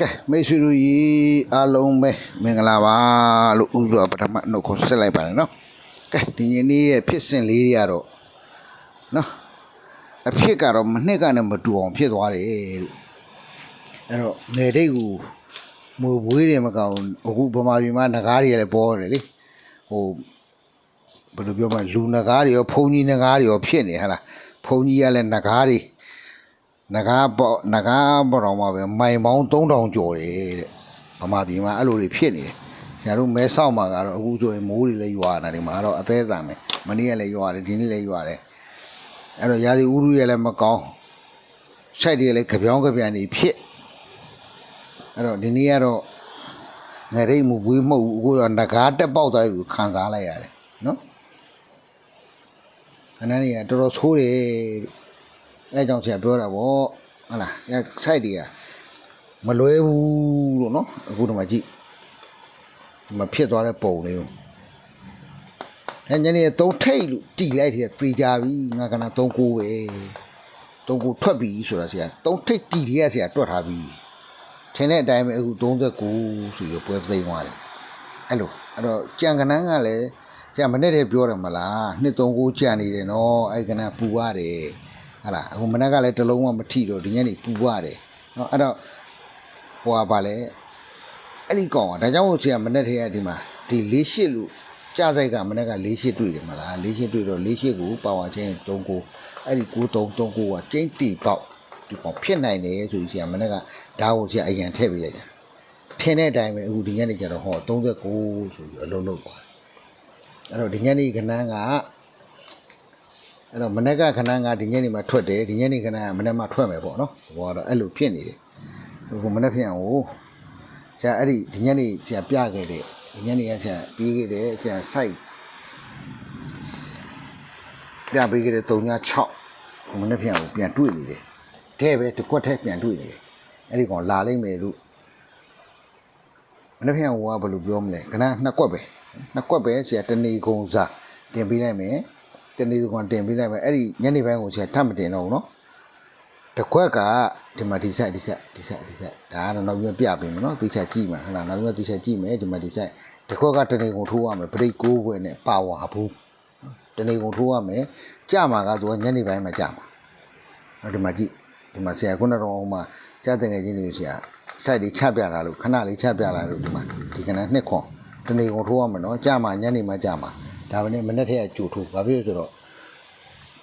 ကဲမိတ်ဆွေတို့ရေအားလုံးပဲမင်္ဂလာပါလို့ဥစွာပထမနှုတ်ခွန်းဆက်လိုက်ပါတယ်နော်ကဲဒီနေ့နေ့ရဲ့ဖြစ်စဉ်လေးတွေကတော့နော်အဖြစ်ကတော့မနှစ်ကနေမတူအောင်ဖြစ်သွားတယ်လို့အဲ့တော့ငယ်တိတ်ကိုမွေဘွေးတယ်မကောင်းအခုဗမာပြည်မှာငကားတွေလည်းပေါ်တယ်လေဟိုဘယ်လိုပြောမလဲလူငကားတွေရောဖုန်ကြီးငကားတွေရောဖြစ်နေဟလားဖုန်ကြီးကလည်းငကားတွေ နဂါပေါ့နဂါပေါ့တော့မှာပဲမိုင်ပေါင်း3000ကျော်တယ်တဲ့ဗမာပြည်မှာအဲ့လိုတွေဖြစ်နေတယ်ဆရာတို့မဲဆောက်မှာကတော့အခုဆိုရင်မိုးတွေလည်းရွာနေတာဒီမှာကတော့အသေးအံပဲမနေ့ကလည်းရွာတယ်ဒီနေ့လည်းရွာတယ်အဲ့တော့ရာသီဥတုရလည်းမကောင်းဆိုင်တွေလည်းကြပြောင်းကြပြန်နေဖြစ်အဲ့တော့ဒီနေ့ကတော့ငရိတ်မှုဝေးမဟုတ်ဘူးအခုတော့နဂါတက်ပေါက်သွားပြီခံစားလိုက်ရတယ်နော်ခဏနေကတော်တော်ဆိုးတယ်တဲ့ အဲကြောင့်ဆရာပြောတာဗောဟုတ်လားဆရာ site တွေကမလွဲဘူးလို့နော်အခုတော့မှကြည့်ဒီမဖြစ်သွားတဲ့ပုံလေးကိုအဲညနေသုံးထိတ်လို့တီလိုက်တယ်သေကြပြီငါကနာသုံးကိုပဲသုံးကိုထွက်ပြီဆိုတာဆရာသုံးထိတ်တီတွေကဆရာတွက်ထားပြီထင်တဲ့အတိုင်းပဲအခု39ဆိုပြီးပွဲသိမ်းသွားတယ်အဲ့လိုအဲ့တော့ကြံကနန်းကလည်းဆရာမနေ့တည်းပြောတယ်မလားနှစ်39ကြံနေတယ်နော်အဲ့ကနန်းပူရတယ် ဟုတ်လားအခုမနက်ကလည်းတလုံးမှမထီတော့ဒီညနေပူရတယ်နော်အဲ့တော့ဟိုကဗာလဲအဲ့ဒီကောင်ကဒါကြောင့်မို့ဆရာမနေ့ထဲကဒီမှာဒီလေးရှစ်လို့ကြစိုက်ကမနေ့ကလေးရှစ်တွေ့တယ်မလားလေးရှစ်တွေ့တော့လေးရှစ်ကိုပါဝါချင်း၃ကိုအဲ့ဒီ9 3 3ကိုကကျင်းတီပေါက်ဒီကောင်ဖြစ်နိုင်တယ်ဆိုပြီးဆရာမနေ့ကဒါကိုဆရာအရင်ထည့်ပေးလိုက်တာထင်တဲ့အတိုင်းပဲအခုဒီညနေကျတော့ဟော39ဆိုပြီးအလုံးလုံးသွားတယ်အဲ့တော့ဒီညနေကဏ္ဍက အဲ့တော့မနေ့ကခဏကဒီညနေမှာထွက်တယ်ဒီညနေခဏကမနေ့မှထွက်မယ်ပေါ့နော်ဟိုကတော့အဲ့လိုဖြစ်နေတယ်ဟိုမနေ့ဖြစ်အောင်ဟိုဆရာအဲ့ဒီဒီညနေဆရာပြခဲ့တယ်ဒီညနေကဆရာပြီးခဲ့တယ်ဆရာ site ပြပေးခဲ့တယ်3ည6ဟိုမနေ့ဖြစ်အောင်ပြန်တွေ့နေတယ်တဲ့ပဲတစ်ခွက်ထဲပြန်တွေ့နေတယ်အဲ့ဒီကောင်လာလိမ့်မယ်လို့မနေ့ဖြစ်အောင်ဟိုကဘယ်လိုပြောမလဲခဏနှစ်ခွက်ပဲနှစ်ခွက်ပဲဆရာတနေကုန်စားတင်ပေးလိုက်မယ် တနေ့ကောင်တင်ပေးလိုက်မယ်အဲ့ဒီညနေပိုင်းကိုချက်ထပ်မတင်တော့ဘူးနော်တခွက်ကဒီမှာဒီဆက်ဒီဆက်ဒီဆက်ဒီဆက်ဒါကတော့နောက်ပြီးပြပေးမယ်နော်ဒီချက်ကြည့်မယ်ဟလာနောက်ပြီးဒီချက်ကြည့်မယ်ဒီမှာဒီဆက်တခွက်ကတနေ့ကောင်ထိုးရမယ်ဘရိတ်ကိုးခွေနဲ့ပါဝါဘူးတနေ့ကောင်ထိုးရမယ်ကြမှာကသူကညနေပိုင်းမှာကြမှာနော်ဒီမှာကြည့်ဒီမှာဆရာခုနကတော့ဟိုမှာကြားတဲ့ငယ်ချင်းလေးကိုဆရာ site တွေချပြတာလို့ခဏလေးချပြလာလို့ဒီမှာဒီကနေ့နှစ်ခွန်တနေ့ကုန်ထိုးရမယ်နော်ကြမှာညနေမှာကြမှာ ဒါပဲနဲ့မနေ့ထက်ကကြိုထိုးဘာဖြစ်လို့ဆိုတော့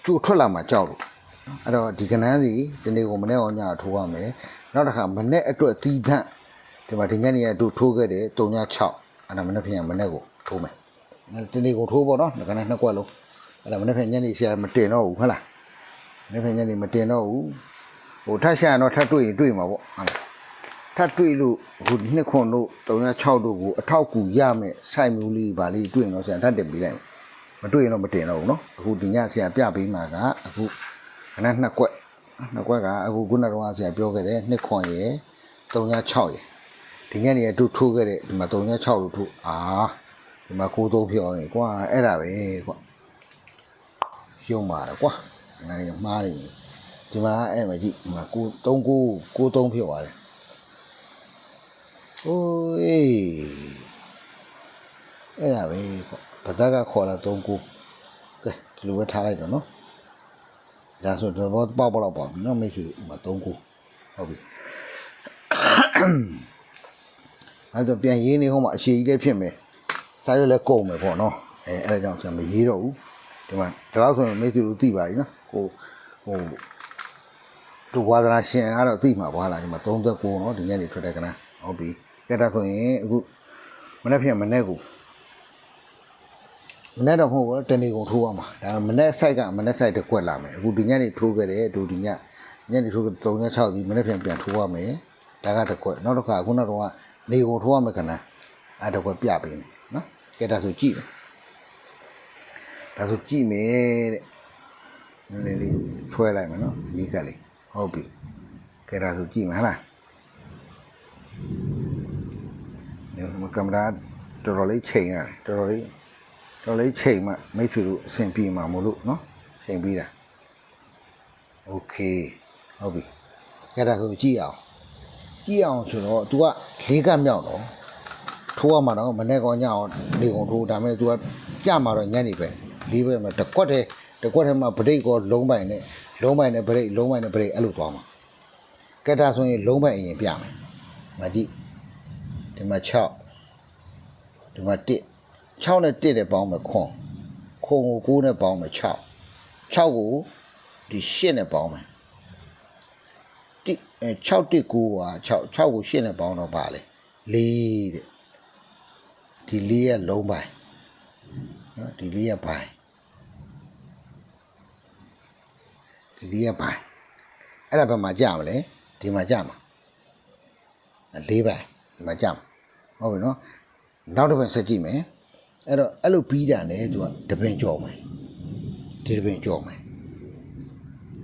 ကြိုထွက်လာမှကြောက်လို့အဲ့တော့ဒီကနန်းစီဒီနေ့ကိုမနေ့အောင်ညထိုးရမယ်နောက်တစ်ခါမနေ့အတွက်သီးသန့်ဒီမှာဒီညနေကတို့ထိုးခဲ့တယ်3ည6အဲ့ဒါမနေ့ပြင်မနေ့ကိုထိုးမယ်ဒီနေ့ကိုထိုးပေါ့နော်ဒီကနန်းနှစ်ကွက်လုံးအဲ့ဒါမနေ့ပြင်ညနေဆရာမတင်တော့ဘူးဟုတ်လားမနေ့ပြင်ညနေမတင်တော့ဘူးဟိုထပ်ရှာတော့ထပ်တွေ့ရင်တွေ့မှာပေါ့ဟုတ်လား ထပ်တွေ့လို့ဟိုနှစ်ခွန်တို့306တို့ကိုအထောက်ကူရမယ်စိုက်မျိုးလေးပါလေးတွေ့ရင်တော့ဆရာထပ်တင်ပေးလိုက်မယ်မတွေ့ရင်တော့မတင်တော့ဘူးเนาะအခုဒီညဆရာပြပေးမှာကအခုခဏနှစ်ကွက်နှစ်ကွက်ကအခုခုနကတော့ဆရာပြောခဲ့တယ်နှစ်ခွန်ရယ်306ရယ်ဒီညနေကတို့ထိုးခဲ့တဲ့ဒီမှာ306လို့ထိုးအာဒီမှာကိုသုံးပြောရင်ကွာအဲ့ဒါပဲကွာရုံပါတယ်ကွာငါရမှားနေပြီဒီမှာအဲ့မှာကြည့်ဒီမှာကို39ကို3ဖြစ်သွားတယ် โอ้ยအဲ့ဒါပဲပေါ့ဗဇက်ကခေါ်လာ3ခုကဲဒီလိုပဲထားလိုက်တော့နော်ဒါဆိုတော့ဘောပေါက်ပေါက်ပေါ့နော်မိတ်ဆွေဥမာ3ခုဟုတ်ပြီအဲ့တော့ပြန်ရေးနေဟောမှာအရှိကြီးလည်းဖြစ်မယ်စာရွက်လည်းကုန်မယ်ပေါ့နော်အဲအဲ့ဒါကြောင့်ကျွန်တော်မရေးတော့ဘူးဒီမှာဒါတော့ဆိုရင်မိတ်ဆွေတို့သိပါပြီနော်ကိုဟိုတို့ဝါဒနာရှင်ကတော့သိမှာပေါ့ဟာလားဒီမှာ39နော်ဒီညနေထွက်တဲ့ကနဟုတ်ပြီ ကဲဒါဆိုရင်အခုမနေ့ဖြစ်မနေ့ကိုမနေ့တော့မဟုတ်ဘူးတနေ့ကုန်ထိုးရမှာဒါမနေ့ဆိုင်ကမနေ့ဆိုင်တစ်ခွက်လာမယ်အခုဒီညနေထိုးခဲ့တယ်ဒူဒီညညနေထိုး36ဒီမနေ့ပြန်ပြန်ထိုးရမယ်ဒါကတစ်ခွက်နောက်တစ်ခါခုနကတော့နေကုန်ထိုးရမယ်ခဏအဲ့တစ်ခွက်ပြပေးမယ်နော်ကဲဒါဆိုကြည့်မယ်ဒါဆိုကြည့်မယ်တဲ့နည်းနည်းလေးဆွဲလိုက်မယ်နော်ဒီကလေးဟုတ်ပြီကဲဒါဆိုကြည့်မယ်ဟလားဒီမှာ ကင်မရာတော်တော်လေးချိန်ရတယ်တော်တော်လေးတော်တော်လေးချိန်မှမိတ်ဆွေတို့အဆင်ပြေမှာမို့လို့เนาะချိန်ပြီးတာโอเคဟုတ်ပြီကြတာဆိုကြည့်အောင် ကြည့်အောင်ဆိုတော့ तू ကလေးကပ်မြောက်တော့ထိုးရမှာတော့မနေ့ကောင်ညအောင်နေကုန်ထိုးဒါပေမဲ့ तू ကကြမှာတော့ညနေပဲလေးပဲမှာတကွက်တည်းတကွက်ထဲမှာဗရိတ်ကောလုံးပိုင်နဲ့လုံးပိုင်နဲ့ဗရိတ်လုံးပိုင်နဲ့ဗရိတ်အဲ့လိုသွားမှာကဲဒါဆိုရင်လုံးပိုင်အရင်ပြမယ်မကြည့် ဒီမှာ6ဒီမှာ1 6နဲ့1နဲ့ပေါင်းမယ်ခွန်ခွန်ကို9နဲ့ပေါင်းမယ်6 6ကိုဒီ8နဲ့ပေါင်းမယ်တိအဲ6တစ်9က6 6ကို8နဲ့ပေါင်းတော့ပါလေ4တဲ့ဒီ4ရဲ့လုံးပိုင်နော်ဒီ4ရဲ့ပိုင်ဒီ4ရဲ့ပိုင်အဲ့ဒါဘယ်မှာကြာမလဲဒီမှာကြာမှာ၄ပိုင်ဒီမှာကြာမှာ ဟုတ်ပြီနော်နောက်တစ်ပတ်ဆက်ကြည့်မယ်အဲ့တော့အဲ့လိုပြီးတာနဲ့သူကတပင်ကြော်မယ်ဒီတစ်ပင်ကြော်မယ်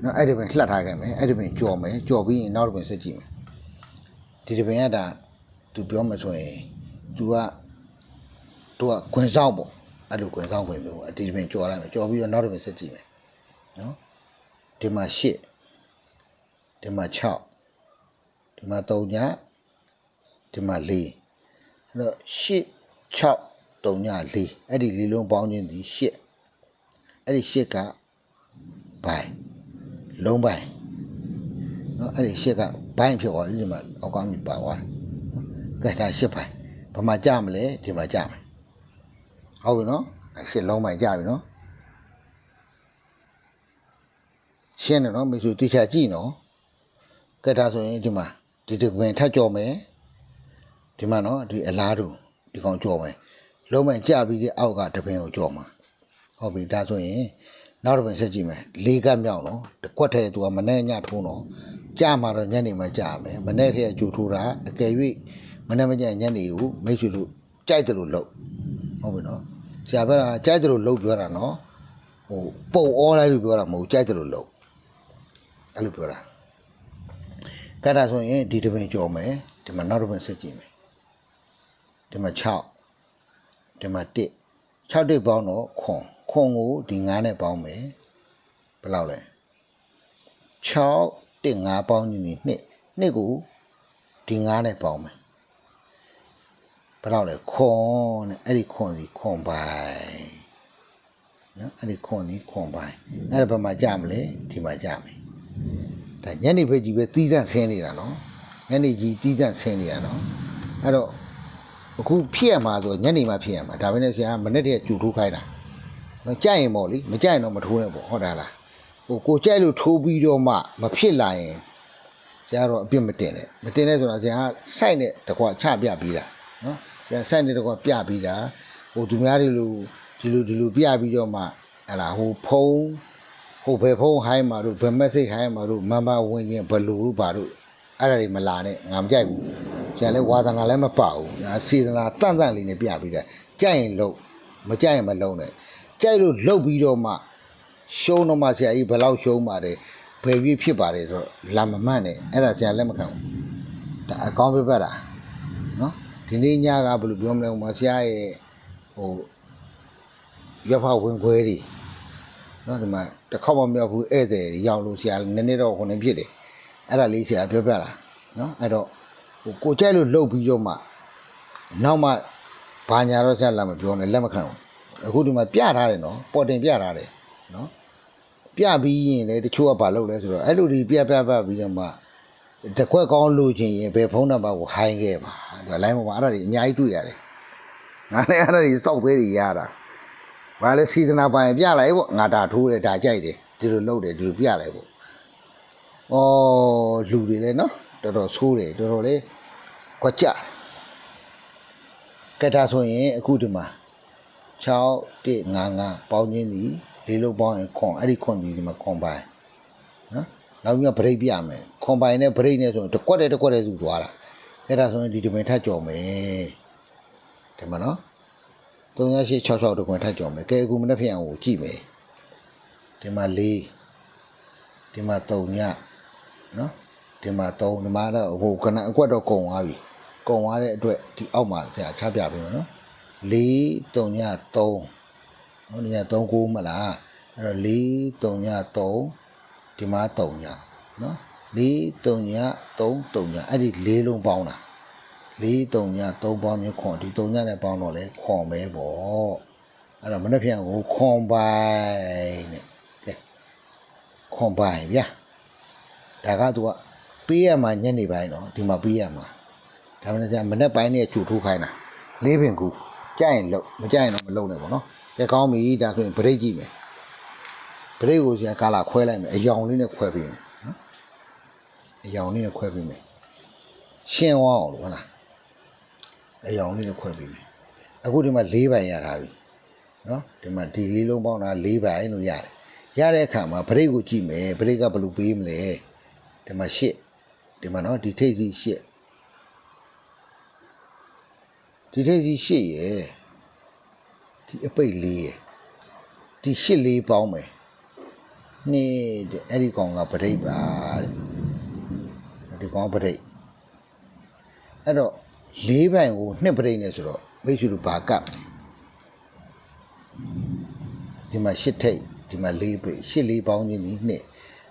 နော်အဲ့ဒီပင်လှက်ထားခဲ့မယ်အဲ့ဒီပင်ကြော်မယ်ကြော်ပြီးရင်နောက်တစ်ပင်ဆက်ကြည့်မယ်ဒီတစ်ပင်ကဒါသူပြောမှဆိုရင် तू က तू ကခွင်ဆောင်ပေါ့အဲ့လိုခွင်ဆောင်ခွင်မျိုးပေါ့ဒီတစ်ပင်ကြော်လိုက်မယ်ကြော်ပြီးတော့နောက်တစ်ပင်ဆက်ကြည့်မယ်နော်ဒီမှာ8ဒီမှာ6ဒီမှာ3ညဒီမှာ4 အဲ့တော့8 6 3ည4အဲ့ဒီလေးလုံးပေါင်းခြင်းသည်8အဲ့ဒီ8ကဘိုင်လုံးဘိုင်နော်အဲ့ဒီ8ကဘိုင်ဖြစ်သွားပြီဒီမှာအောက်ကောင်းပြီပါသွားတယ်ကဲဒါ8ဘိုင်ဘာမှကြမလဲဒီမှာကြမယ်ဟုတ်ပြီနော်8လုံးဘိုင်ကြပြီနော်ရှင်းတယ်နော်မိတ်ဆွေတိကျကြည့်နော်ကဲဒါဆိုရင်ဒီမှာဒီဒီကွင်ထပ်ကြော်မယ် ဒီမှာနော်ဒီအလားတူဒီကောင်ကြော်မယ်လုံးဘိုင်ကြပြီးတဲ့အောက်ကတစ်ပင်ကိုကြော်မှာဟုတ်ပြီဒါဆိုရင်နောက်တစ်ပင်ဆက်ကြည့်မယ်လေးကပ်မြောက်နော်တစ်ကွက်ထဲသူကမနဲ့ညထိုးတော့ကြာမှာတော့ညနေမှကြာမယ်မနဲ့ထဲအကျူထိုးတာအကယ်၍မနဲ့မကြညနေကိုမိတ်ဆွေတို့ကြိုက်တယ်လို့လုပ်ဟုတ်ပြီနော်ဆရာပြောတာကြိုက်တယ်လို့လုပ်ပြောတာနော်ဟိုပုံဩလိုက်လို့ပြောတာမဟုတ်ကြိုက်တယ်လို့လုပ်အဲ့လိုပြောတာကဲဒါဆိုရင်ဒီတစ်ပင်ကြော်မယ်ဒီမှာနောက်တစ်ပင်ဆက်ကြည့်မယ် ဒီမှာ6ဒီမှာ1 6တိတ်ပေါင်းတော့ခွန်ခွန်ကိုဒီ9နဲ့ပေါင်းမယ်ဘယ်လောက်လဲ6တိတ်9ပေါင်းညီညီနှစ်နှစ်ကိုဒီ9နဲ့ပေါင်းမယ်ဘယ်လောက်လဲခွန်နဲ့အဲ့ဒီခွန်စီခွန်ပိုင်းနော်အဲ့ဒီခွန်စီခွန်ပိုင်းအဲ့ဒါဘယ်မှာကြမလဲဒီမှာကြမယ်ဒါညနေဘက်ကြီးပဲတီးတန့်ဆင်းနေတာနော်ညနေကြီးတီးတန့်ဆင်းနေတာနော်အဲ့တော့ အခုဖြစ်ရမှာဆိုညနေမှဖြစ်ရမှာဒါပဲနဲ့ဆရာကမနေ့တည်းကကြူထိုးခိုင်းတာနော်ကြိုက်ရင်ပေါ့လေမကြိုက်ရင်တော့မထိုးနဲ့ပေါ့ဟုတ်တာလားဟိုကိုကြိုက်လို့ထိုးပြီးတော့မှမဖြစ်လာရင်ဆရာတော့အပြစ်မတင်နဲ့မတင်နဲ့ဆိုတာဆရာကစိုက်နဲ့တကွာချပြပြီးတာနော်ဆရာစိုက်နဲ့တကွာပြပြီးတာဟိုသူများတွေလိုဒီလိုဒီလိုပြပြီးတော့မှဟလာဟိုဖုံးဟိုဘယ်ဖုံးဟိုင်းမှာတို့ဘယ် message ဟိုင်းမှာတို့မန်ပါဝင်ရင်ဘယ်လိုလို့ပါတို့ အဲ့ဒါတွေမလာနဲ့ငါမကြိုက်ဘူးကျန်လဲဝါသနာလည်းမပါဘူးဒါစေတနာတန့်တန့်လေးနဲ့ပြပြီးတယ်ကြိုက်ရင်လုံးမကြိုက်ရင်မလုံးနဲ့ကြိုက်လို့လုတ်ပြီးတော့မှရှုံးတော့မှဆရာကြီးဘယ်လောက်ရှုံးပါတယ်ဘယ်ပြည့်ဖြစ်ပါတယ်ဆိုတော့လာမမန့်နဲ့အဲ့ဒါဆရာလက်မခံဘူးဒါအကောင်းပြပတ်တာနော်ဒီနေ့ညကဘယ်လိုပြောမလဲဟိုမှာဆရာရဲ့ဟိုရဖဝင်ခွဲတွေနော်ဒီမှာတစ်ခေါက်မှမရောက်ဘူးဧည့်သည်တွေရောက်လို့ဆရာနည်းနည်းတော့ခုနေဖြစ်တယ် အဲ့ဒါလေးဆရာပြောပြတာနော်အဲ့တော့ဟိုကိုကြိုက်လို့လှုပ်ပြီးတော့မှနောက်မှဘာညာတော့ဆက်လာမပြောနဲ့လက်မခံဘူးအခုဒီမှာပြထားတယ်နော်ပေါ်တင်ပြထားတယ်နော်ပြပြီးရင်လေတချို့ကဘာလုပ်လဲဆိုတော့အဲ့လိုဒီပြပြပြပြီးတော့မှတကွက်ကောင်းလို့ချင်းရင်ဘယ်ဖုန်းနံပါတ်ကိုဟိုင်းခဲ့ပါဒါလိုင်းပေါ်မှာအဲ့ဒါတွေအများကြီးတွေ့ရတယ်ငါလည်းအဲ့ဒါတွေစောက်သေးတွေရတာဘာလဲစီဒနာပိုင်ပြလိုက်ပေါ့ငါဒါထိုးတယ်ဒါကြိုက်တယ်ဒီလိုလုပ်တယ်ဒီလိုပြလိုက်ပေါ့ ဩလူတွေလည်းနော်တော်တော်ဆိုးတယ်တော်တော်လေးကွက်ကြတယ်ကဲဒါဆိုရင်အခုဒီမှာ6 1 5 5ပေါင်းချင်းဒီလေးလုံးပေါင်းရင်ခွန်အဲ့ဒီခွန်ဒီဒီမှာခွန်ပိုင်းနော်နောက်ပြီးတော့ဗရိတ်ပြမယ်ခွန်ပိုင်းနဲ့ဗရိတ်နဲ့ဆိုရင်တစ်ကွက်တည်းတစ်ကွက်တည်းစုသွားတာအဲ့ဒါဆိုရင်ဒီဒီပင်ထပ်ကြော်မယ်ဒီမှာနော်3866တကွင်ထပ်ကြော်မယ်ကဲအခုမနေ့ဖြစ်အောင်ကိုကြည့်မယ်ဒီမှာ4ဒီမှာ3ည နော်ဒီမှာ3ဒီမှာတော့ဟိုကနအကွက်တော့ကုံသွားပြီကုံသွားတဲ့အတွက်ဒီအောက်မှာဆရာချပြပေးမယ်နော်4 3ည3နော်ဒီည3ကိုမလားအဲ့တော့4 3ည3ဒီမှာ3ညနော်4 3ည3 3ညအဲ့ဒီ၄လုံးပေါင်းတာ4 3ည3ပေါင်းမျိုးခွန်ဒီ3ညနဲ့ပေါင်းတော့လေခွန်ပဲပေါ့အဲ့တော့မနေ့ပြန်ကိုခွန်ပိုင်နဲ့ကဲခွန်ပိုင်ဗျာ ဒါကသူကပေးရမှာညနေပိုင်းတော့ဒီမှာပေးရမှာဒါမှမဟုတ်မနေ့ပိုင်းနဲ့ကျူထိုးခိုင်းတာလေးပင်ကူကြိုက်ရင်လုံမကြိုက်ရင်တော့မလုံနဲ့ပေါ့နော်ကဲကောင်းပြီဒါဆိုရင်ဗရိတ်ကြည့်မယ်ဗရိတ်ကိုဆရာကာလာခွဲလိုက်မယ်အယောင်လေးနဲ့ခွဲပေးမယ်နော်အယောင်လေးနဲ့ခွဲပေးမယ်ရှင်းသွားအောင်လို့ဟုတ်လားအယောင်လေးနဲ့ခွဲပေးမယ်အခုဒီမှာ၄ပိုင်ရထားပြီနော်ဒီမှာဒီလေးလုံးပေါင်းတာ၄ပိုင်လို့ရတယ်ရတဲ့အခါမှာဗရိတ်ကိုကြည့်မယ်ဗရိတ်ကဘယ်လိုပေးမလဲ ဒီမှာ၈ဒီမှာနော်ဒီထိပ်စီ၈ဒီထိပ်စီ၈ရယ်ဒီအပိတ်၄ရယ်ဒီ၈လေးပေါင်းမယ်နေ့တဲ့အဲ့ဒီကောင်ကဗရိတ်ပါတဲ့ဒီကောင်ပရိတ်အဲ့တော့လေးပိုင်ကိုနှစ်ပရိတ်နဲ့ဆိုတော့မိတ်ဆွေတို့ဘာကပ်ဒီမှာရှစ်ထိတ်ဒီမှာလေးပိတ်ရှစ်လေးပေါင်းချင်းဒီနှစ်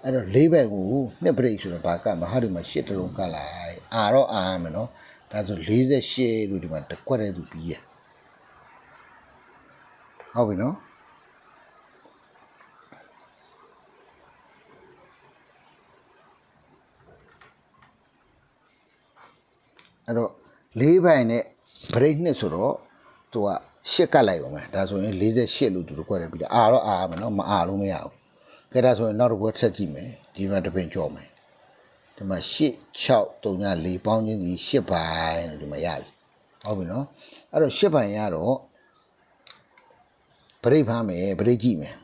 အဲ့တော့လေးပိုင်ကိုနှစ်ပရိတ်ဆိုတော့ဘာကပ်မဟာဒီမှာရှစ်တလုံးကပ်လိုက်အာတော့အာရမယ်နော်ဒါဆို48လို့ဒီမှာတစ်ခွက်တည်းသူပြီးရဟုတ်ပြီနော်အဲ့တော့လေးပိုင်နဲ့ဗရိတ်နှစ်ဆိုတော့သူကရှစ်ကတ်လိုက်ပါမယ်ဒါဆိုရင်48လို့သူတို့ကြွက်တယ်ပြီးတော့အာတော့အာမယ်နော်မအာလို့မရဘူး ကဲဒါဆိုရင်နောက်တစ်ပွဲဆက်ကြည့်မယ်ဒီမှာတစ်ပင်ကြော်မယ်ဒီမှာ8 6 3 4ပေါင်းချင်းဒီ8ပိုင်းလို့ဒီမှာရပြီဟုတ်ပြီနော်အဲ့တော့8ပိုင်းရတော့ပြိတ်ဖမ်းမယ်ပြိတ်ကြည့်မယ်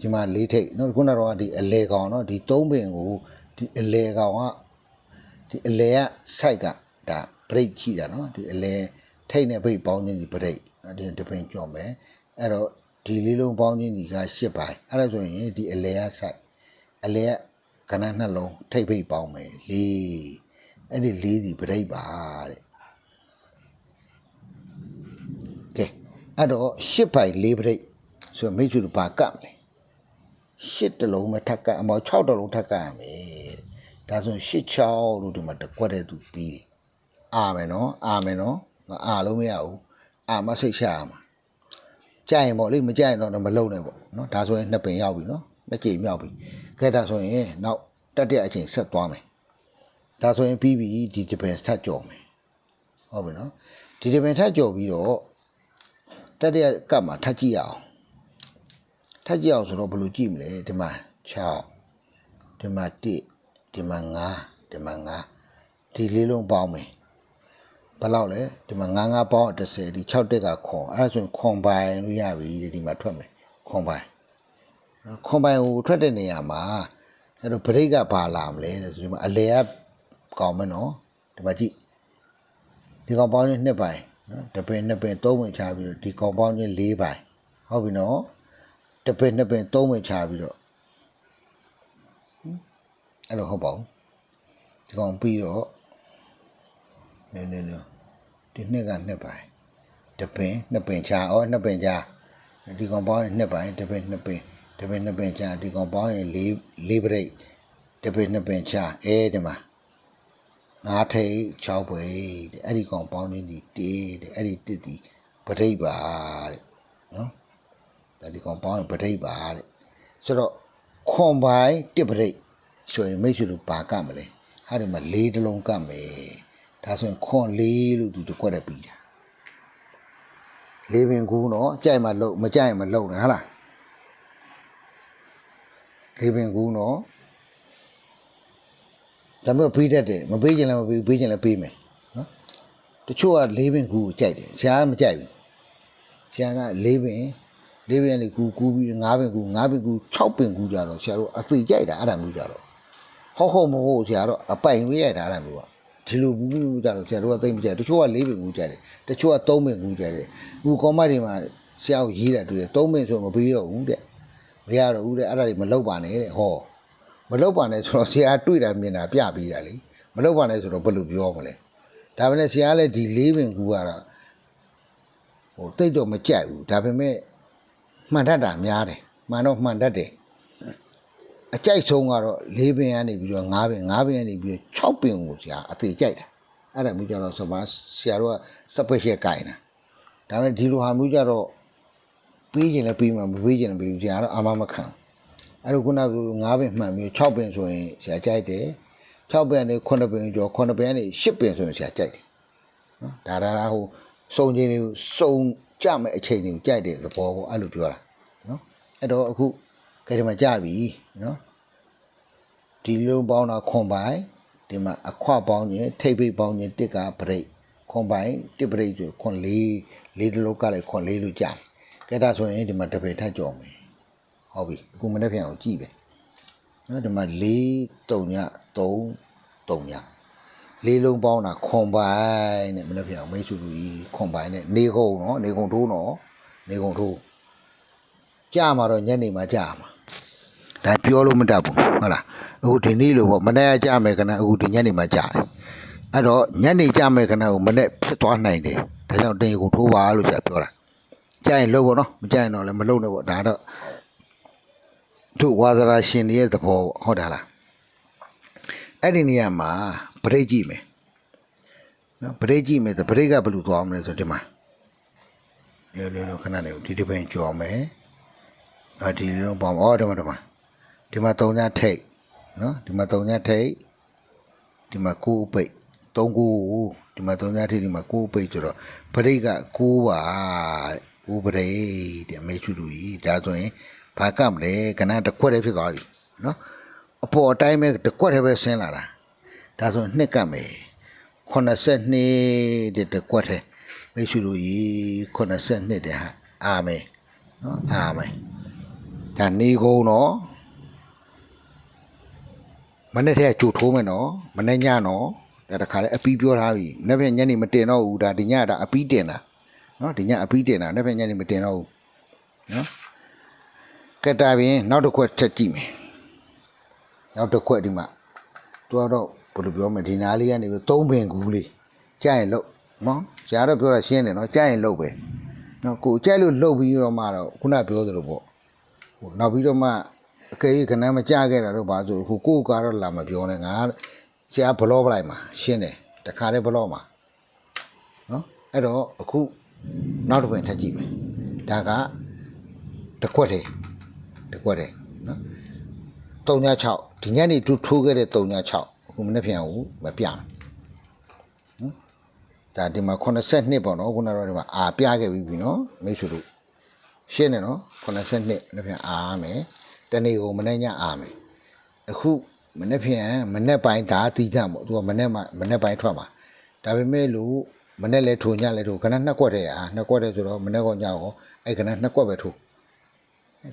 ဒီမှာ၄ထိပ်နော်ခုနကတော့ဒီအလဲကောင်နော်ဒီ၃ပင်ကိုဒီအလဲကောင်ကဒီအလဲက site ကဒါပြိတ်ကြည့်တာနော်ဒီအလဲထိပ်နဲ့ပြိတ်ပေါင်းချင်းဒီပြိတ်ဒီတပင်ကြော်မယ်အဲ့တော့ ဒီလေးလုံးပေါင်းခြင်းဒီက၈ပိုင်းအဲ့ဒါဆိုရင်ဒီအလဲက site အလဲကကဏ္ဍနှလုံးထိတ်ဘိတ်ပေါင်းမယ်လေးအဲ့ဒီလေးဒီ break ပါတဲ့ကဲအဲ့တော့၈ပိုင်း၄ break ဆိုတော့မိတ်ဆွေတို့ဘာကပ်မလဲ၈တလုံးပဲထပ်ကပ်အမော6တလုံးထပ်ကပ်ရမယ်တဲ့ဒါဆိုရင်၈6လို့ဒီမှာတစ်ခွက်တည်းသူပြီးတယ်အာမယ်နော်အာမယ်နော်ငါအာလို့မရဘူးအာမစိတ်ရှာရမှာ ကြိုက်ရင်ပေါ့လေမကြိုက်ရင်တော့မလုံနဲ့ပေါ့နော်ဒါဆိုရင်နှစ်ပင်ရောက်ပြီနော်နှစ်ကြိမ်မြောက်ပြီခဲဒါဆိုရင်နောက်တက်တဲ့အချိန်ဆက်သွားမယ်ဒါဆိုရင်ပြီးပြီဒီဒီပင်ထပ်ကြော်မယ်ဟုတ်ပြီနော်ဒီဒီပင်ထပ်ကြော်ပြီးတော့တက်တဲ့ကပ်မှာထပ်ကြည့်ရအောင်ထပ်ကြည့်အောင်ဆိုတော့ဘယ်လိုကြည့်မလဲဒီမှာ6ဒီမှာ1ဒီမှာ9ဒီမှာ9ဒီလေးလုံးပေါင်းမယ် ဘယ်လောက်လဲဒီမှာ9 9ပေါင်း30ဒီ6တက်ကခွန်အဲ့ဒါဆိုရင်ခွန်ပိုင်လို့ရပြီဒီမှာထွက်မယ်ခွန်ပိုင်နော်ခွန်ပိုင်ကိုထွက်တဲ့နေရာမှာအဲ့တော့ဘရိတ်ကဘာလာမလဲတဲ့ဆိုဒီမှာအလဲကကောင်းမယ်နော်ဒီမှာကြည့်ဒီကောင်ပေါင်းချင်း2ပိုင်နော်တစ်ပင်2ပင်3ပင်ချပြီးတော့ဒီကောင်ပေါင်းချင်း4ပိုင်ဟုတ်ပြီနော်တစ်ပင်2ပင်3ပင်ချပြီးတော့အဲ့လိုဟုတ်ပါဘူးဒီကောင်ပြီးတော့ နည်းနည်းနည်းဒီနှစ်ကနှစ်ပိုင်းတပင်နှစ်ပင်ချာဩနှစ်ပင်ချာဒီကောင်ပေါင်းရင်နှစ်ပိုင်းတပင်နှစ်ပင်တပင်နှစ်ပင်ချာဒီကောင်ပေါင်းရင်လေးလေးပရိတ်တပင်နှစ်ပင်ချာအဲဒီမှာငါးထိတ်6ပဲတဲ့အဲ့ဒီကောင်ပေါင်းနေဒီတေးတဲ့အဲ့ဒီတစ်ဒီပရိတ်ပါတဲ့နော်ဒါဒီကောင်ပေါင်းရင်ပရိတ်ပါတဲ့ဆိုတော့ခွန်ပိုင်းတစ်ပရိတ်ဆိုရင်မိတ်ဆွေတို့ပါကမလဲဟာဒီမှာလေးတစ်လုံးကမယ် ဒါဆိုရင်ခွန်လေးလို့သူတစ်ခွက်တည်းပြီးတာလေးပင်ကူးနော်ကြိုက်မှလုံမကြိုက်ရင်မလုံနဲ့ဟာလားလေးပင်ကူးနော်ဒါပေမဲ့ပြီးတတ်တယ်မပေးချင်လည်းမပေးဘူးပေးချင်လည်းပေးမယ်နော်တချို့ကလေးပင်ကူးကိုကြိုက်တယ်ဆရာကမကြိုက်ဘူးဆရာကလေးပင်လေးပင်လေးကူးကူးပြီးငါးပင်ကူးငါးပင်ကူး6ပင်ကူးကြတော့ဆရာတို့အဖေကြိုက်တာအဲ့ဒါမျိုးကြတော့ဟုတ်ဟုတ်မဟုတ်ဆရာတော့အပိုင်ဝေးရတာအဲ့ဒါမျိုးက ဒီလိုဘူးဘူးကြတော့ဆရာတို့ကသိမ့်မကြတချို့က၄ပင်ကူးကြတယ်တချို့က၃ပင်ကူးကြတယ်အခုကောမတ်တွေမှာဆရာကိုရေးတာတွေ့တယ်၃ပင်ဆိုမပေးတော့ဘူးတဲ့မရတော့ဘူးတဲ့အဲ့ဒါတွေမလောက်ပါနဲ့တဲ့ဟောမလောက်ပါနဲ့ဆိုတော့ဆရာတွေ့တာမြင်တာပြပေးတာလေမလောက်ပါနဲ့ဆိုတော့ဘယ်လိုပြောမလဲဒါပေမဲ့ဆရာလည်းဒီ၄ပင်ကူးကတော့ဟိုတိတ်တော့မကြိုက်ဘူးဒါပေမဲ့မှန်တတ်တာများတယ်မှန်တော့မှန်တတ်တယ် အကြိုက်ဆုံးကတော့၄ပင်ကနေပြီးတော့၅ပင်၅ပင်ကနေပြီးတော့6ပင်ကိုဆရာအသေးကြိုက်တာအဲ့ဒါမျိုးကြတော့ဆိုပါဆရာတို့ကစပက်ရှယ်ကိုင်တာဒါပေမဲ့ဒီလိုဟာမျိုးကြတော့ပြီးကျင်လည်းပြီးမှာမပြီးကျင်လည်းပြီးဘူးဆရာကတော့အာမမခံအဲ့လိုခုနက၅ပင်မှန်ပြီး6ပင်ဆိုရင်ဆရာကြိုက်တယ်6ပင်ကနေ9ပင်ကျော်9ပင်ကနေ10ပင်ဆိုရင်ဆရာကြိုက်တယ်နော်ဒါဒါဒါဟိုစုံချင်းတွေကိုစုံကြမဲ့အချိန်တွေကိုကြိုက်တဲ့သဘောကိုအဲ့လိုပြောတာနော်အဲ့တော့အခု ကဲဒီမှာကြပြီနော်ဒီလုံးပေါင်းတာခွန်ပိုင်ဒီမှာအခွပေါင်းခြင်းထိပ်ပိတ်ပေါင်းခြင်းတစ်ကပရိတ်ခွန်ပိုင်တစ်ပရိတ်ဆိုခွန်လေးလေးတလုံးကလည်းခွန်လေးလို့ကြာတယ်ကဲဒါဆိုရင်ဒီမှာတစ်ပရိတ်ထပ်ကြော်မယ်ဟုတ်ပြီအခုမနေ့ပြန်အောင်ကြည့်ပဲနော်ဒီမှာ၄တုံည3တုံညလေးလုံးပေါင်းတာခွန်ပိုင်နဲ့မနေ့ပြန်အောင်မိတ်ဆွေတို့ကြီးခွန်ပိုင်နဲ့နေကုန်နော်နေကုန်ထိုးနော်နေကုန်ထိုး ကြာမှာတော့ညနေမှာကြာမှာဒါပြောလို့မတတ်ဘူးဟုတ်လားအခုဒီနေ့လို့ပေါ့မနေ့ကကြမယ်ခဏအခုဒီညနေမှကြာတယ်အဲ့တော့ညနေကြမယ်ခဏကိုမနေ့ဖြစ်သွားနိုင်တယ်ဒါကြောင့်တင်ကိုထိုးပါလို့ကြာပြောတာကြာရင်လို့ပေါ့နော်မကြာရင်တော့လည်းမလုပ်နဲ့ပေါ့ဒါတော့သူဝါသရာရှင်တွေရဲ့သဘောပေါ့ဟုတ်တာလားအဲ့ဒီနေရာမှာဗရိတ်ကြည့်မယ်နော်ဗရိတ်ကြည့်မယ်ဆိုဗရိတ်ကဘယ်လိုသွားမလဲဆိုဒီမှာလေလေလေခဏလေးဒီဒီပင်ကြော်မယ် အာဒီလိုပေါ့ဩဒီမှာဒီမှာဒီမှာ3ညထိတ်နော်ဒီမှာ3ညထိတ်ဒီမှာ9အပိတ်3ခုဒီမှာ3ညထိတ်ဒီမှာ9အပိတ်ဆိုတော့ပရိတ်က9ပါ9ပရိတ်တဲ့မေချူလူကြီးဒါဆိုရင်ဘာကမလဲကနတစ်ခွက်တည်းဖြစ်သွားပြီနော်အပေါ်အတိုင်းပဲတစ်ခွက်တည်းပဲဆင်းလာတာဒါဆိုရင်နှစ်ကမယ်82တဲ့တစ်ခွက်တည်းမေချူလူကြီး82တဲ့ဟာအာမယ်နော်အာမယ် ဒါနေကုန်တော့မနေ့တည်းကကြိုထိုးမယ်နော်မနေ့ညနော်ဒါတခါလဲအပီးပြောထားပြီနေ့ပြန်ညနေမတင်တော့ဘူးဒါဒီညဒါအပီးတင်တာနော်ဒီညအပီးတင်တာနေ့ပြန်ညနေမတင်တော့ဘူးနော်ကဲတာပြင်နောက်တစ်ခွက်ထက်ကြည့်မယ်နောက်တစ်ခွက်ဒီမှာသူကတော့ဘယ်လိုပြောမလဲဒီနားလေးကနေပြီးသုံးပင်ကူးလေးကြားရင်လို့နော်ရှားတော့ပြောတာရှင်းတယ်နော်ကြားရင်လို့ပဲနော်ကိုကြိုက်လို့လှုပ်ပြီးတော့မှတော့ခုနပြောသလိုပေါ့ဟို နောက်ပြီးတော့မှအကယ်၍ခဏမကြခဲ့တာတော့ဘာဆိုခုကိုယ်ကတော့လာမပြောနဲ့ငါဆရာဘလော့ပလိုက်မှာရှင်းတယ်တခါတည်းဘလော့မှာနော်အဲ့တော့အခုနောက်တစ်ပင်ထပ်ကြည့်မယ်ဒါကတစ်ခွက်တည်းတစ်ခွက်တည်းနော်36ဒီညနေသူထိုးခဲ့တဲ့36အခုမနေ့ပြန်ဘူးမပြမယ်နော်ဒါဒီမှာ82ပေါ့နော်ခုနကတော့ဒီမှာအာပြခဲ့ပြီပြီနော်မိတ်ဆွေတို့ ရှင်းတယ်နော်82နှစ်ပြန်အားမယ်တနေ့ကိုမနေ့ညအားမယ်အခုမနေ့ပြန်မနေ့ပိုင်းဒါတီးကြမို့သူကမနေ့မှမနေ့ပိုင်းထွက်မှာဒါပေမဲ့လို့မနေ့လဲထိုညလဲထိုခဏနှစ်ကွက်တည်းအားနှစ်ကွက်တည်းဆိုတော့မနေ့ကညရောအဲ့ခဏနှစ်ကွက်ပဲထို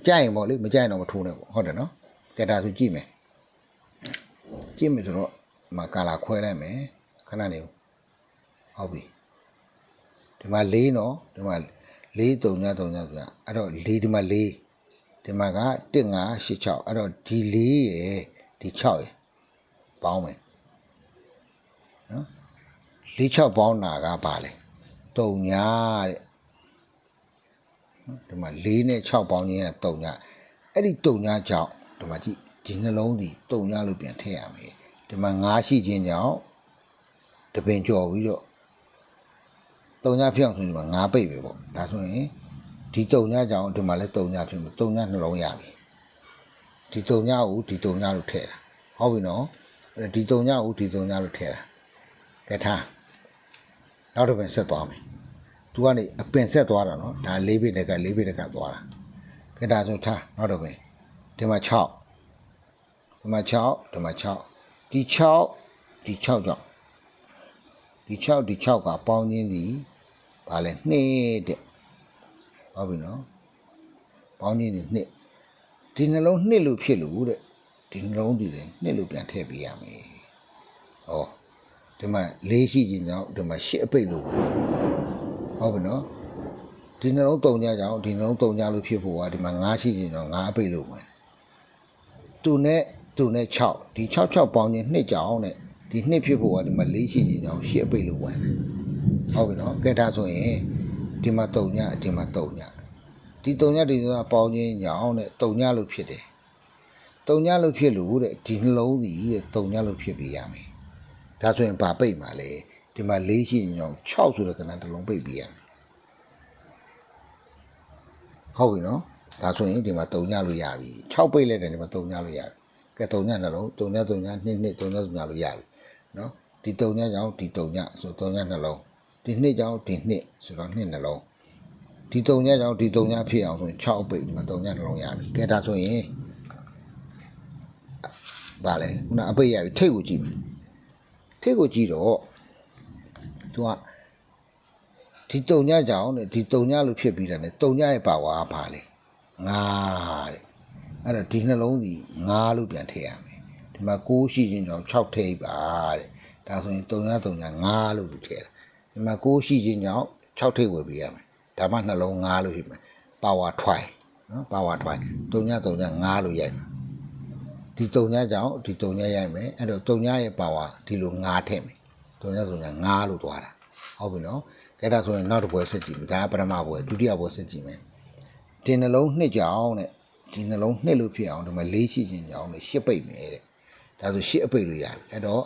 ကြိုက်ရင်ပေါ့လေမကြိုက်ရင်တော့မထိုးနဲ့ပေါ့ဟုတ်တယ်နော်ကဲဒါဆိုကြည့်မယ်ကြည့်မယ်ဆိုတော့မကာလာခွဲလိုက်မယ်ခဏနေဟုတ်ပြီဒီမှာ၄နော်ဒီမှာ ၄တုံညတုံညဆိုတာအဲ့တော့၄ဒီမှာ၄ဒီမှာက1 5 8 6အဲ့တော့ဒီ၄ရယ်ဒီ6ရယ်ပေါင်းမယ်နော်၄6ပေါင်းတာကပါလေတုံညတဲ့နော်ဒီမှာ၄နဲ့6ပေါင်းခြင်းကတုံညအဲ့ဒီတုံညကြောင့်ဒီမှာကြည့်ဒီနှလုံးဒီတုံညလို့ပြန်ထည့်ရမယ်ဒီမှာ၅ရှိခြင်းကြောင့်တပင်ကြော်ပြီးတော့ တုံညဖြစ်အောင်ဆိုရင်ဒီမှာ၅ပိတ်ပဲပေါ့ဒါဆိုရင်ဒီတုံညကြောင့်ဒီမှာလည်းတုံညဖြစ်မှာတုံညနှလုံးရပြီဒီတုံညကိုဒီတုံညလို့ထည့်တာဟုတ်ပြီနော်အဲ့ဒါဒီတုံညကိုဒီတုံညလို့ထည့်တာကဲထားနောက်တစ်ပင်ဆက်သွားမယ်သူကနေအပင်ဆက်သွားတာနော်ဒါ၄ပိတ်တက်က၄ပိတ်တက်ကသွားတာကဲဒါဆိုထားနောက်တစ်ပင်ဒီမှာ6ဒီမှာ6ဒီမှာ6ဒီ6ဒီ6ကြောင့် ဒီ6ဒီ6ကပေါင်းခြင်းစီဗာလဲ2တဲ့ဟုတ်ပြီနော်ပေါင်းခြင်းစီ2ဒီနှလုံး2လို့ဖြစ်လို့တဲ့ဒီနှလုံးဒီလေ2လို့ပြန်ထည့်ပေးရမယ်ဟောဒီမှာ၄ရှိခြင်းကြောင့်ဒီမှာ8အပိတ်လို့ပဲဟုတ်ပြီနော်ဒီနှလုံး3ညကြောင့်ဒီနှလုံး3ညလို့ဖြစ်ဖို့ကဒီမှာ5ရှိခြင်းကြောင့်5အပိတ်လို့ပဲသူနဲ့သူနဲ့6ဒီ6 6ပေါင်းခြင်း2ကြောင့်တဲ့ ဒီ2ဖြစ်ဖို့ကဒီမှာ4ရှိခြင်းကြောင့်8အပိတ်လို့ဝင်ဟုတ်ပြီနော်ကဲဒါဆိုရင်ဒီမှာ3ညဒီမှာ3ညဒီ3ညဒီကပေါင်းခြင်းကြောင့်တဲ့3ညလို့ဖြစ်တယ်တုံညလို့ဖြစ်လို့တဲ့ဒီနှလုံးစီတဲ့တုံညလို့ဖြစ်ပြီးရမယ်ဒါဆိုရင်ဘာပိတ်မှာလဲဒီမှာ၄ရှိရင်ကြောင့်6ဆိုတဲ့ကဏ္ဍတစ်လုံးပိတ်ပြီးရမယ်ဟုတ်ပြီနော်ဒါဆိုရင်ဒီမှာတုံညလို့ရပြီ6ပိတ်လိုက်တယ်ဒီမှာတုံညလို့ရပြီကဲတုံညနှလုံးတုံညတုံညနှစ်နှစ်တုံညတုံညလို့ရပြီ နော်ဒီတုံညကြောင့်ဒီတုံညဆိုတုံညနှလုံးဒီနှစ်ကြောင့်ဒီနှစ်ဆိုတော့နှစ်နှလုံးဒီတုံညကြောင့်ဒီတုံညဖြစ်အောင်ဆိုရင်6ပိတ်ဒီမှာတုံညတစ်လုံးရပြီကဲဒါဆိုရင်ဗာလဲခုနအပိတ်ရပြီထိတ်ကိုကြည့်မယ်ထိတ်ကိုကြည့်တော့သူကဒီတုံညကြောင့်တဲ့ဒီတုံညလို့ဖြစ်ပြီးတယ်နဲ့တုံညရဲ့ပါဝါကဘာလဲငါတဲ့အဲ့တော့ဒီနှလုံးစီငါလို့ပြန်ထည့်ရမယ် ဒီမှာ6ရှိခြင်းကြောင့်6ထိတ်ပါတဲ့ဒါဆိုရင်တုံညတုံညငါလို့ထည့်တာဒီမှာ6ရှိခြင်းကြောင့်6ထိတ်ဝယ်ပေးရမယ်ဒါမှနှလုံး9လို့ဖြစ်မယ်ပါဝါထွိုင်နော်ပါဝါထွိုင်3ည3ည9လို့ရိုက်မယ်ဒီ3ညကြောင့်ဒီ3ညရိုက်မယ်အဲ့တော့3ညရဲ့ပါဝါဒီလို9ထည့်မယ်3ည3ည9လို့သွားတာဟုတ်ပြီနော်ကဲဒါဆိုရင်နောက်တစ်ပွဲစစ်ကြည့်မယ်ဒါကပထမပွဲဒုတိယပွဲစစ်ကြည့်မယ်ဒီနှလုံးနှစ်ကြောင်တဲ့ဒီနှလုံးနှစ်လို့ဖြစ်အောင်ဒီမှာ၄ရှိခြင်းကြောင်တဲ့ရှစ်ပိတ်မယ်တဲ့ ဒါဆိုရှစ်အပိတ်လို့ရပြီအဲ့တော့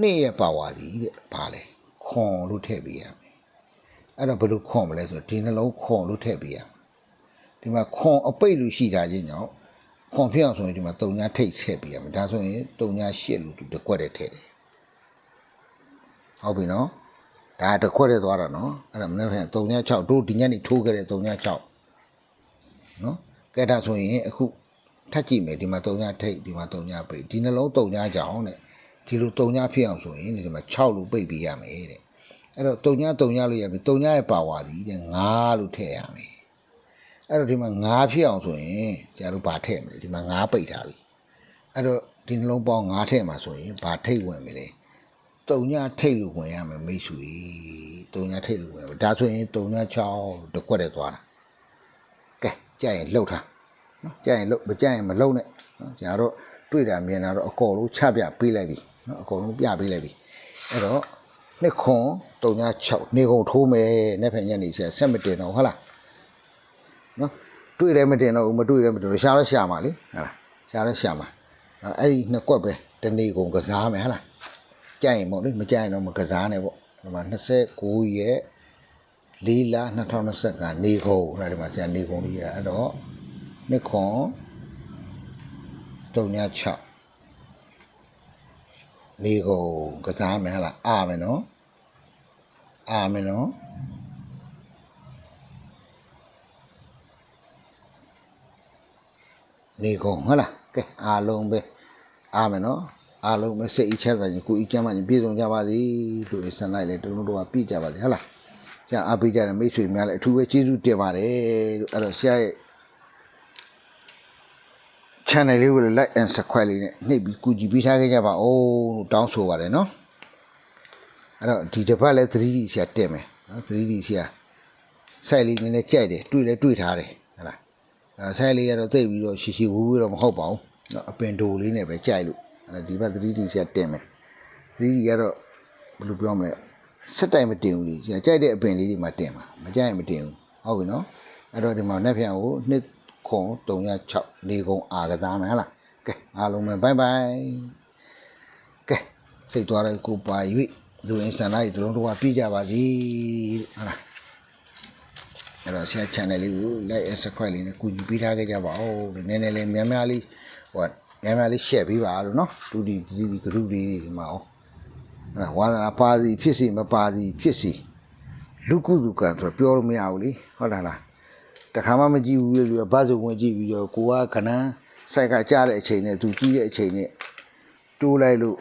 နှစ်ရဲ့ပါဝါဒီတဲ့ဘာလဲခွန်လို့ထည့်ပေးရမယ်အဲ့တော့ဘယ်လိုခွန်မလဲဆိုတော့ဒီနှလုံးခွန်လို့ထည့်ပေးရမှာဒီမှာခွန်အပိတ်လို့ရှိတာချင်းကြောင့်ခွန်ဖြစ်အောင်ဆိုရင်ဒီမှာတုံညာထိတ်ဆက်ပေးရမှာဒါဆိုရင်တုံညာရှစ်လို့သူတစ်ခွက်တည်းထည့်တယ်ဟုတ်ပြီနော်ဒါတစ်ခွက်တည်းသွားတာနော်အဲ့ဒါမနေ့ကတုံညာ6တို့ဒီညနေထိုးခဲ့တဲ့တုံညာ6နော်ကဲဒါဆိုရင်အခု ထပ်ကြည့်မယ်ဒီမှာတုံညာထိတ်ဒီမှာတုံညာပိတ်ဒီနှလုံးတုံညာကြောင်းတဲ့ဒီလိုတုံညာဖြစ်အောင်ဆိုရင်ဒီမှာ6လို့ပိတ်ပေးရမယ်တဲ့အဲ့တော့တုံညတုံညလို့ရပြီတုံညရဲ့ပါဝါသည်တဲ့9လို့ထည့်ရမယ်အဲ့တော့ဒီမှာ9ဖြစ်အောင်ဆိုရင်ကျန်တို့ဘာထည့်မလဲဒီမှာ9ပိတ်ထားပြီအဲ့တော့ဒီနှလုံးပေါင်း9ထည့်မှာဆိုရင်ဘာထိတ်ဝင်မလဲတုံညထိတ်လို့ဝင်ရမယ်မိတ်ဆွေတုံညထိတ်လို့ဝင်မယ်ဒါဆိုရင်တုံည6တစ်ခွက်တည်းသွားတာကဲကြက်ရင်လှုပ်ထား နော်ကြက်ရင်လှုပ်မကြက်ရင်မလှုပ်နဲ့နော်ကျန်တော့တွေ့တာမြင်တာတော့အကောလုံးချပြပေးလိုက်ပြီနော်အကောလုံးပြပေးလိုက်ပြီအဲ့တော့နှစ်ခွန်396နေကုန်ထိုးမယ်နေ့ဖက်ညနေဆက်ဆက်မတင်တော့ဟုတ်လားနော်တွေ့တယ်မတင်တော့ဘူးမတွေ့တယ်မတင်တော့ရှာတော့ရှာမှာလေဟုတ်လားရှာတော့ရှာမှာအဲ့ဒီနှစ်ကွက်ပဲတနေကုန်ကစားမယ်ဟုတ်လားကြိုက်ရင်ပေါ့လေမကြိုက်ရင်တော့မကစားနဲ့ပေါ့ဒီမှာ29ရက်4လ2020ကနေကုန်ဟုတ်လားဒီမှာဆရာနေကုန်လေးရအဲ့တော့ နှစ်ခွန်396နေကုန်ကစားမယ်ဟလားအာမယ်နော်အာမယ်နော်နေကုန်ဟုတ်လားကဲအားလုံးပဲအာမယ်နော်အားလုံးပဲစိတ်အချမ်းသာခြင်းကိုယ်အကျမ်းမှခြင်းပြည့်စုံကြပါစေလို့ဆန္ဒလိုက်လေတုံးတို့ကပြည့်ကြပါစေဟုတ်လားကျန်အားပေးကြတဲ့မိတ်ဆွေများလည်းအထူးပဲကျေးဇူးတင်ပါတယ်လို့အဲ့တော့ဆရာရဲ့ channel လေးကိုလည်း like and subscribe လေးနဲ့နှိပ်ပြီးကူကြည့်ပေးထားခဲ့ကြပါဦးလို့တောင်းဆိုပါတယ်နော်အဲ့တော့ဒီတစ်ပတ်လဲ 3D ဆရာတက်မယ်နော် 3D ဆရာ site လေးနည်းနည်းကြိုက်တယ်တွေ့လဲတွေ့ထားတယ်ဟုတ်လားအဲ့ site လေးကတော့သိပြီးတော့ရှီရှီဝူးဝူးတော့မဟုတ်ပါဘူးနော်အပင်ဒိုလေးနဲ့ပဲကြိုက်လို့အဲ့ဒါဒီဘက် 3D ဆရာတက်မယ် 3D ကတော့ဘယ်လိုပြောမလဲစက်တိုင်မတင်ဘူးလေဆရာကြိုက်တဲ့အပင်လေးတွေမှာတင်ပါမကြိုက်ရင်မတင်ဘူးဟုတ်ပြီနော်အဲ့တော့ဒီမှာနှစ်ဖြန်ကိုနှစ် ခွန်306နေကုန်အာကစားမယ်ဟလားကဲအားလုံးပဲဘိုင်ဘိုင်ကဲစိတ်သွားတဲ့ကိုပါ၍လူအင်ဆန်လိုက်ဒီလုံးတော့ပြကြပါစီဟုတ်လားအဲ့တော့ share channel လေးကို like and subscribe လေးနဲ့ကူညီပေးထားခဲ့ကြပါဦးနည်းနည်းလေးများများလေးဟိုများများလေး share ပေးပါလို့နော်တူဒီဒီဒီ group လေးဒီမှာအောင်အဲ့ဒါဝါသနာပါစီဖြစ်စီမပါစီဖြစ်စီလူကုသူကံဆိုတော့ပြောလို့မရဘူးလေဟုတ်လားလား တခါမှမကြည့်ဘူးလေလူကဘာစုံဝင်ကြည့်ပြီးတော့ကိုကခဏစိုက်ကကြားတဲ့အချိန်နဲ့သူကြည့်တဲ့အချိန်နဲ့တိုးလိုက်လို့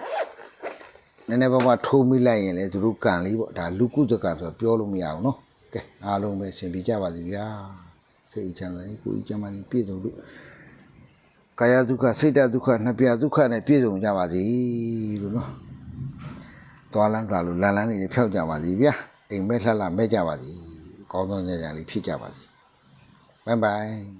နည်းနည်းပါးပါးထိုးမိလိုက်ရင်လေသူတို့ကံလေးပေါ့ဒါလူကုသကံဆိုတော့ပြောလို့မရဘူးနော်ကဲအားလုံးပဲဆင်ပြေကြပါစေဗျာစိတ်အချမ်းသာရေးကိုယ်ကြီးကျမ်းမာရေးပြည့်စုံလို့ကာယဒုက္ခစိတ်တဒုက္ခနှစ်ပြဒုက္ခနဲ့ပြည့်စုံကြပါစေလို့နော်သွားလန်းသာလို့လန်လန်းနေဖြောက်ကြပါစီဗျာအိမ်မဲလှလှမဲကြပါစီကောင်းသောညညလေးဖြစ်ကြပါစီ ဘိုင်ဘိုင်